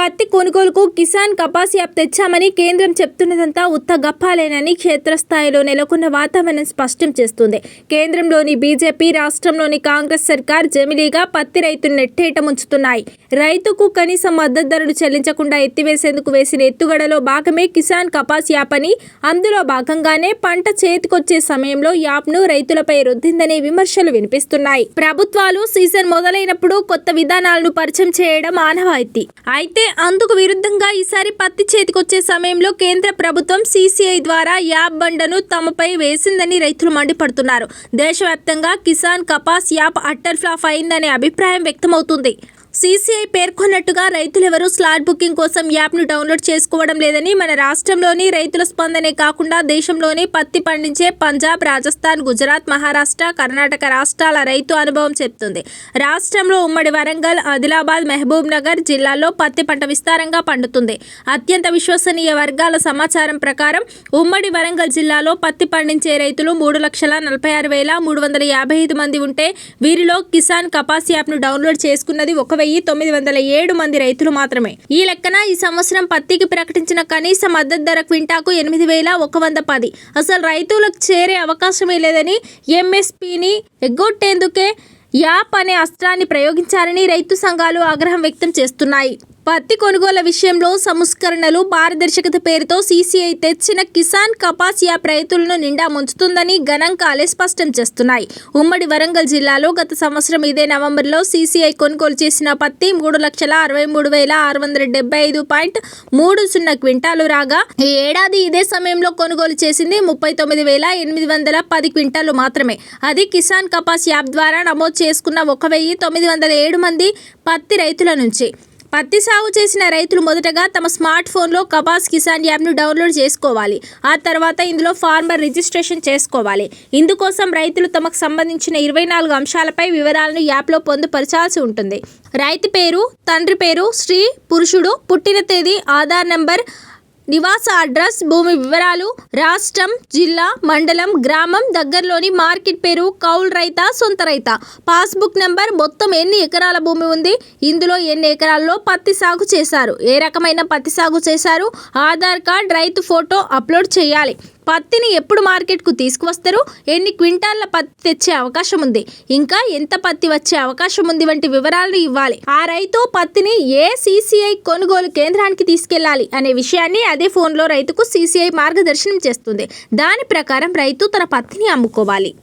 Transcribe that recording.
పత్తి కొనుగోలుకు కిసాన్ కపాస్ యాప్ తెచ్చామని కేంద్రం చెప్తున్నదంతా ఉత్త గప్పాలేనని క్షేత్రస్థాయిలో నెలకొన్న వాతావరణం స్పష్టం చేస్తుంది. కేంద్రంలోని బీజేపీ రాష్ట్రంలోని కాంగ్రెస్ సర్కార్ జమిలీగా పత్తి రైతులు నెట్టేట ముంచుతున్నాయి. రైతుకు కనీస మద్దతు ధరలు చెల్లించకుండా ఎత్తివేసేందుకు వేసిన ఎత్తుగడలో భాగమే కిసాన్ కపాస్ యాప్ అని అందులో భాగంగానే పంట చేతికొచ్చే సమయంలో యాప్ను రైతులపై రుద్దిందనే విమర్శలు వినిపిస్తున్నాయి. ప్రభుత్వాలు సీజన్ మొదలైనప్పుడు కొత్త విధానాలను పరిచయం చేయడం ఆనవాయితీ. అయితే అందుకు విరుద్ధంగా ఈసారి పత్తి చేతికొచ్చే సమయంలో కేంద్ర ప్రభుత్వం సీసీఐ ద్వారా యాప్ బండను తమపై వేసిందని రైతులు మండిపడుతున్నారు. దేశవ్యాప్తంగా Kisan Kapas app utter flop అయిందనే అభిప్రాయం వ్యక్తమవుతుంది. సీసీఐ పేర్కొన్నట్టుగా రైతులెవరూ స్లాట్ బుకింగ్ కోసం యాప్ను డౌన్లోడ్ చేసుకోవడం లేదని మన రాష్ట్రంలోని రైతుల స్పందనే కాకుండా దేశంలోని పత్తి పండించే పంజాబ్ రాజస్థాన్ గుజరాత్ మహారాష్ట్ర కర్ణాటక రాష్ట్రాల రైతు అనుభవం చెప్తుంది. రాష్ట్రంలో ఉమ్మడి వరంగల్ ఆదిలాబాద్ మహబూబ్ నగర్ జిల్లాల్లో పత్తి పంట విస్తారంగా పండుతుంది. అత్యంత విశ్వసనీయ వర్గాల సమాచారం ప్రకారం ఉమ్మడి వరంగల్ జిల్లాలో పత్తి పండించే రైతులు మూడు లక్షల నలభై ఆరు వేల మూడు వందల యాభై ఐదు మంది ఉంటే వీరిలో కిసాన్ కపాస్ యాప్ను డౌన్లోడ్ చేసుకున్నది ఒక వెయ్యి తొమ్మిది వందల ఏడు మంది రైతులు మాత్రమే. ఈ లెక్కన ఈ సంవత్సరం పత్తికి ప్రకటించిన కనీస మద్దతు ధర క్వింటాకు ఎనిమిది వేల ఒక వంద పది. అసలు రైతులకు చేరే అవకాశమే లేదని ఎంఎస్పిని ఎగ్గొట్టేందుకే యాప్ అనే అస్త్రాన్ని ప్రయోగించారని రైతు సంఘాలు ఆగ్రహం వ్యక్తం చేస్తున్నాయి. పత్తి కొనుగోలు విషయంలో సంస్కరణలు పారదర్శకత పేరుతో సీసీఐ తెచ్చిన కిసాన్ కపాస్ యాప్ రైతులను నిండా ముంచుతుందని గణాంకాలే స్పష్టం చేస్తున్నాయి. ఉమ్మడి వరంగల్ జిల్లాలో గత సంవత్సరం ఇదే నవంబర్లో సీసీఐ కొనుగోలు చేసిన పత్తి మూడు లక్షల అరవై మూడు వేల ఆరు వందల డెబ్బై ఐదు పాయింట్ మూడు సున్నా క్వింటాలు రాగా ఈ ఏడాది ఇదే సమయంలో కొనుగోలు చేసింది ముప్పై తొమ్మిది వేల ఎనిమిది వందల పది క్వింటాలు మాత్రమే. అది కిసాన్ కపాస్ యాప్ ద్వారా నమోదు చేసుకున్న ఒక వెయ్యి తొమ్మిది వందల ఏడు మంది పత్తి రైతుల నుంచి. పత్తి సాగు చేసిన రైతులు మొదటగా తమ స్మార్ట్ ఫోన్లో కపాస్ కిసాన్ యాప్ను డౌన్లోడ్ చేసుకోవాలి. ఆ తర్వాత ఇందులో ఫార్మర్ రిజిస్ట్రేషన్ చేసుకోవాలి. ఇందుకోసం రైతులు తమకు సంబంధించిన ఇరవై నాలుగు అంశాలపై వివరాలను యాప్లో పొందుపరచాల్సి ఉంటుంది. రైతు పేరు తండ్రి పేరు స్త్రీ పురుషుడు పుట్టిన తేదీ ఆధార్ నెంబర్ నివాస అడ్రస్ భూమి వివరాలు రాష్ట్రం జిల్లా మండలం గ్రామం దగ్గరలోని మార్కెట్ పేరు కౌల్ రైత సొంత రైత. పాస్బుక్ నెంబర్ మొత్తం ఎన్ని ఎకరాల భూమి ఉంది? ఇందులో ఎన్ని ఎకరాల్లో పత్తి సాగు చేశారు? ఏ రకమైన పత్తి సాగు చేశారు? ఆధార్ కార్డ్ రైతు ఫోటో అప్లోడ్ చేయాలి. పత్తిని ఎప్పుడు మార్కెట్కు తీసుకువస్తారు? ఎన్ని క్వింటాళ్ళ పత్తి తెచ్చే అవకాశం ఉంది? ఇంకా ఎంత పత్తి వచ్చే అవకాశం ఉంది వంటి వివరాలను ఇవ్వాలి. ఆ రైతు పత్తిని ఏ సీసీఐ కొనుగోలు కేంద్రానికి తీసుకెళ్ళాలి అనే విషయాన్ని అదే ఫోన్లో రైతుకు సీసీఐ మార్గదర్శనం చేస్తుంది. దాని ప్రకారం రైతు తన పత్తిని అమ్ముకోవాలి.